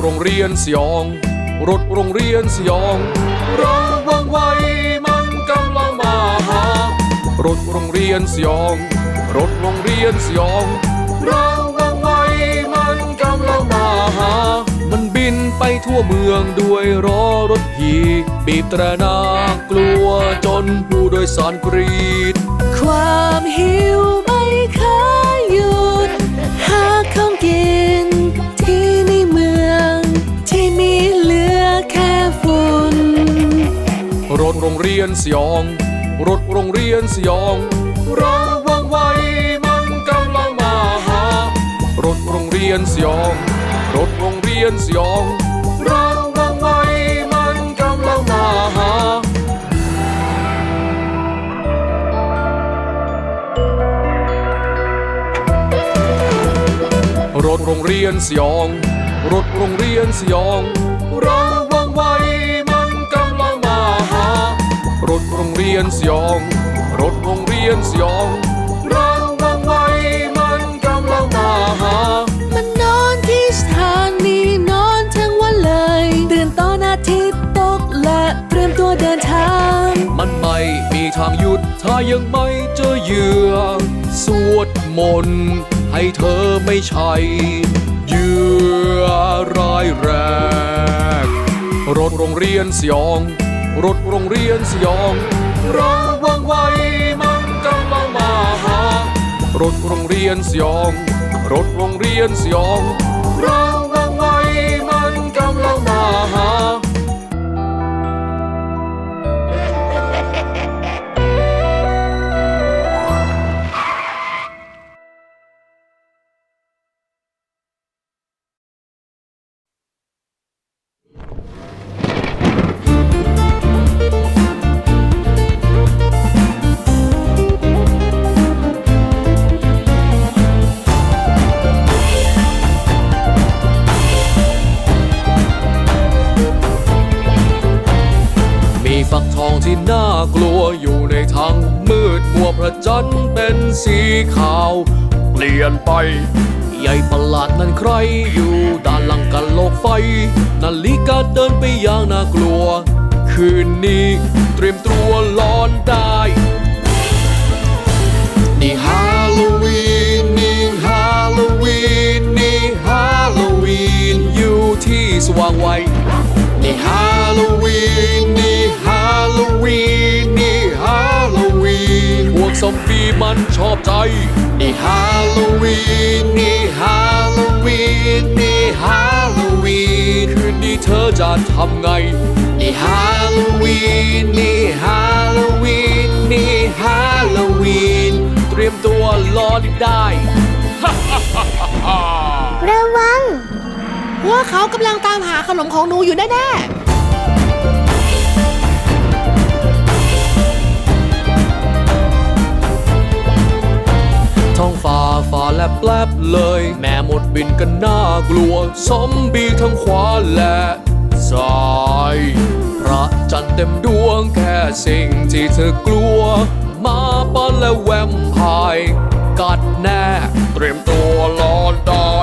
รถโรงเรียนสยอง รถโรงเรียนสยองเราวังไวมันกำลังมาหารถโรงเรียนสยอง รถโรงเรียนสยองเราวังไวมันกำลังมาหา มันบินไปทั่วเมืองด้วยล้อรถหีบีบตรนากลัวจนผู้โดยสารกรีด ความหิวไม่เคย รถโรงเรียนสยอง รถโรงเรียนสยองเราวังไว้มันกำลังมาหารถโรงเรียนสยอง รถโรงเรียนสยองเราวังไว้มันกำลังมาหารถโรงเรียนสยอง รถโรงเรียนสยองเราวัง รงเรียนสยอง รถโรงเรียนสยองเราวังไวมันกำลังมาหา มันนอนที่สถานีนอนทั้งวันเลย ตื่นตอนอาทิตย์ตกและเตรียมตัวเดินทาง มันไม่มีทางหยุดถ้ายังไม่เจอเหยื่อ สวดมนต์ให้เธอไม่ใช่เหยื่อร้ายแรงรถโรงเรียนสยอง รถโรงเรียนสยอง เราวังไวมันกำลังมาหารถโรงเรียนสยอง รถโรงเรียนสยองเราวัง ที่น่ากลัวอยู่ในทางมืดมัวพระจันทร์เป็นสีขาว เปลี่ยนไปใหญ่ประหลาดนั้นใครอยู่ด้านหลังกันโลกไฟ นาฬิกาเดินไปอย่างน่ากลัว คืนนี้เตรียมตัวหลอนได้ มบี้มันชอบใจ นี่ฮาโลวีน นี่ฮาโลวีน นี่ฮาโลวีน คืนนี้เธอจะทำไง นี่ฮาโลวีน นี่ฮาโลวีน นี่ฮาโลวีน เตรียมตัวรอได้ระวัง พวกเขากำลังตามหาขนมของหนูอยู่แน่ท้ ฟ้าฟ้าแลบแลบเลย แม่หมดบินกันน่ากลัวซอมบี้ทั้งขวาและซ้ายพระจันทร์เต็มดวงแค่สิ่งที่เธอกลัว มาปอนและแวมไพร์กัดแน่ เตรียมตัวรอได้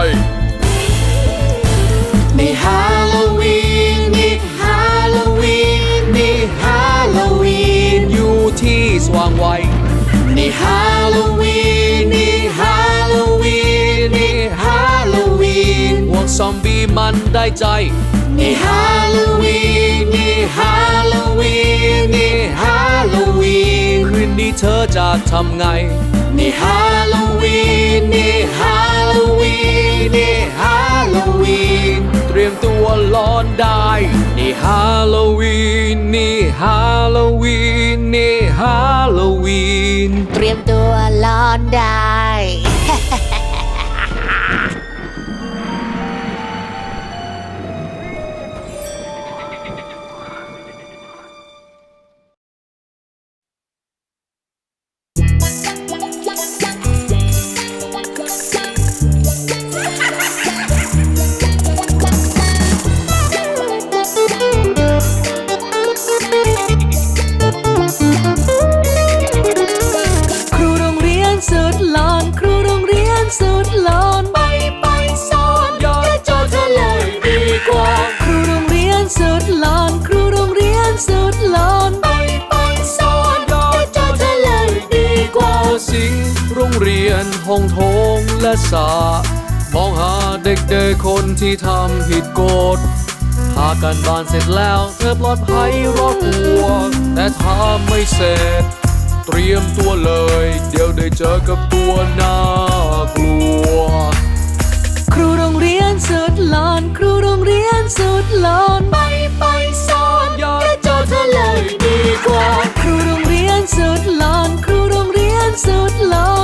ๆนี่ฮาโลวีนนี่ฮาโลวีนนี่ฮาโลวีนอยู่ที่สว่างไวนี่ฮา มันได้ใจ นี่ฮาโลวีนนี่ฮาโลวีนนี่ฮาโลวีนคืนนี้เธอจะทำไง นี่ฮาโลวีนนี่ฮาโลวีนนี่ฮาโลวีนเตรียมตัวรอนได้ นี่ฮาโลวีนนี่ฮาโลวีนนี่ฮาโลวีนเตรียมตัวรอนได้ องโถงและสามองหาเด็กๆคนที่ทำผิดกฎหาการบ้านเสร็จแล้วเธอปลอดภัยรอดตัวแต่ถ้าไม่เสร็จ เตรียมตัวเลย เดี๋ยวได้เจอกับตัวน่ากลัว ครูโรงเรียนสุดหลอน ครูโรงเรียนสุดหลอนไปไปสอนอย่าเจอเธอเลยดีกว่า ครูโรงเรียนสุดหลอน ครูโรงเรียนสุดหลอน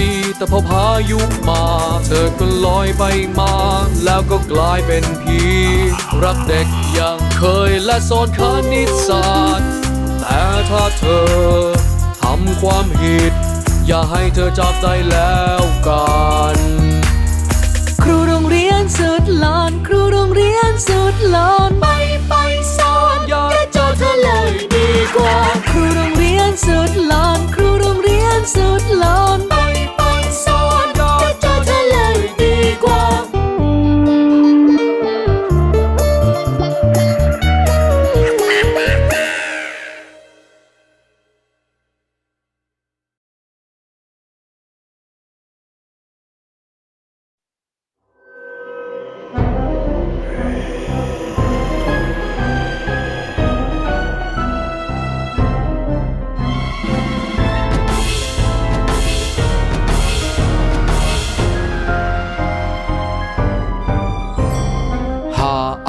ดี แต่พอพายุมา เธอก็ลอยไปมา แล้วก็กลายเป็นผี รักเด็กอย่างเคยและสอนคณิตศาสตร์ แต่ถ้าเธอทำความผิด อย่าให้เธอจับได้แล้วกัน ครูโรงเรียน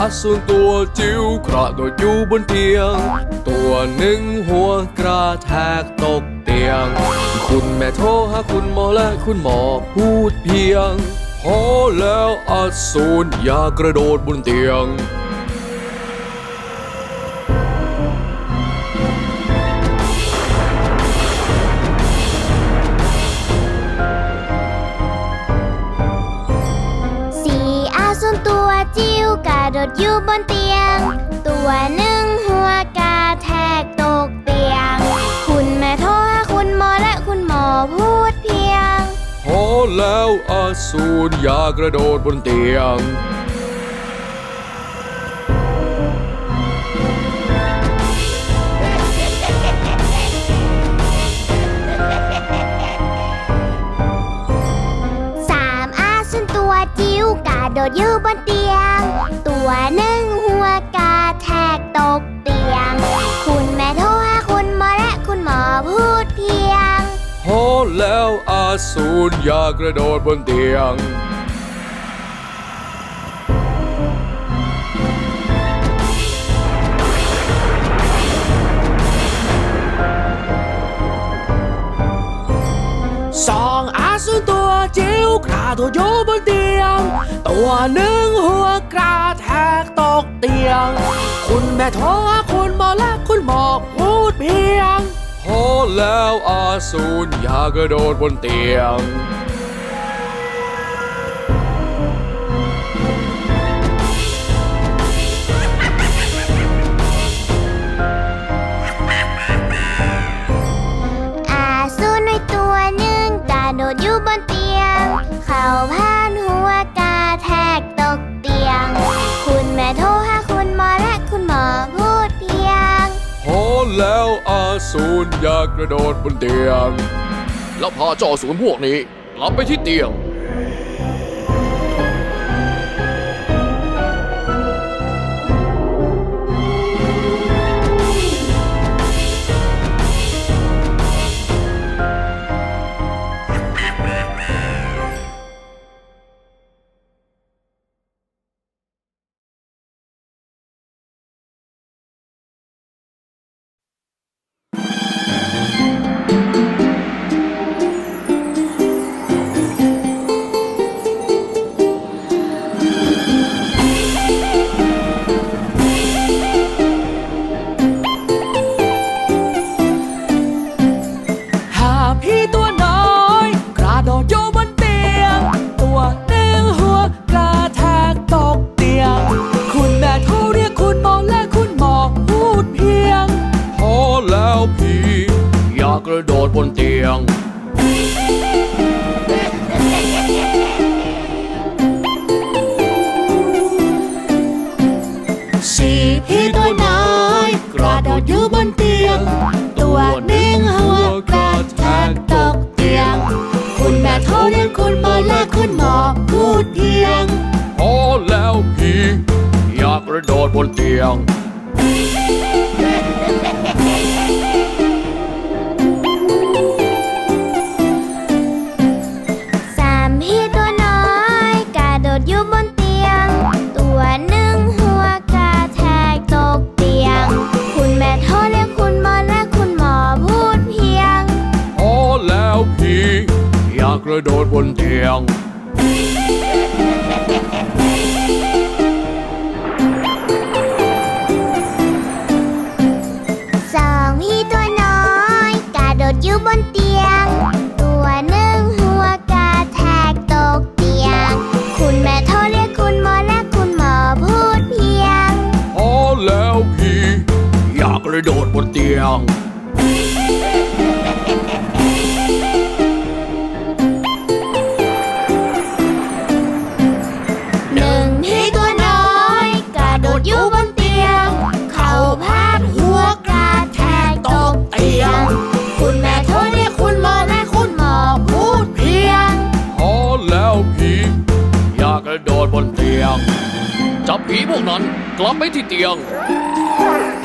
าอสูรตัวจิ๋วกระโดดอยู่บนเตียง ตัวหนึ่งหัวกระแทกตกเตียง คุณแม่โทรหาคุณหมอและคุณหมอพูดเพียงพอแล้วอสูรอย่ากระโดดบนเตียง ดดอยู่บนเตียง ตัวหนึ่งหัวกระแทกตกเตียง คุณแม่โทรหาคุณหมอและคุณหมอพูดเพียง พอแล้วอสูรอย่ากระโดดบนเตียง สามอาส่วนตัวจิ้วกระโดดอยู่บนเตียงตั วหนึ่งหัวกระแทกตกเตียง คุณแม่โทรหาคุณหมอและคุณหมอพูดเพียง พอแล้วอาสูรอย่ากระโดดบนเตียง สองอาสูรตัวจิ๋วกระโดดอยู่บนเตียง ตัวหนึ่งหัวกระ กตกเตียง คุณแม่ทรหาคุณหมอและคุณหมอพูดเพียง พอแล้วอาสูรอย่ากระโดดบนเตียง อาสูรในตัวหนึ่งกระโดดอยู่บนเตียง เขาผ่านหัว อาสูรอย่ากระโดดบนเตียง แล้วพาเจ้าศูนย์พวกนี้กลับไปที่เตียง ดดบนเตียง สามพี่ตัวน้อยกระโดดอยู่บนเตียง ตัวหนึ่งหัวกระแทกตกเตียง คุณแม่โทรเรียกคุณหมอและคุณหมอพูดเพียง พอแล้วผีอยากกระโดดบนเตียง นเตียงหนึ่งพี่ตัวน้อย กระโดดอยู่บนเตียง เขาพาดหัวกระแทกตกเตียง คุณแม่โทรเรียกคุณหมอและคุณหมอพูดเพียง พอแล้วผีอยากกระโดดบนเตียง จับผีพวกนั้นกลับไปที่เตียงค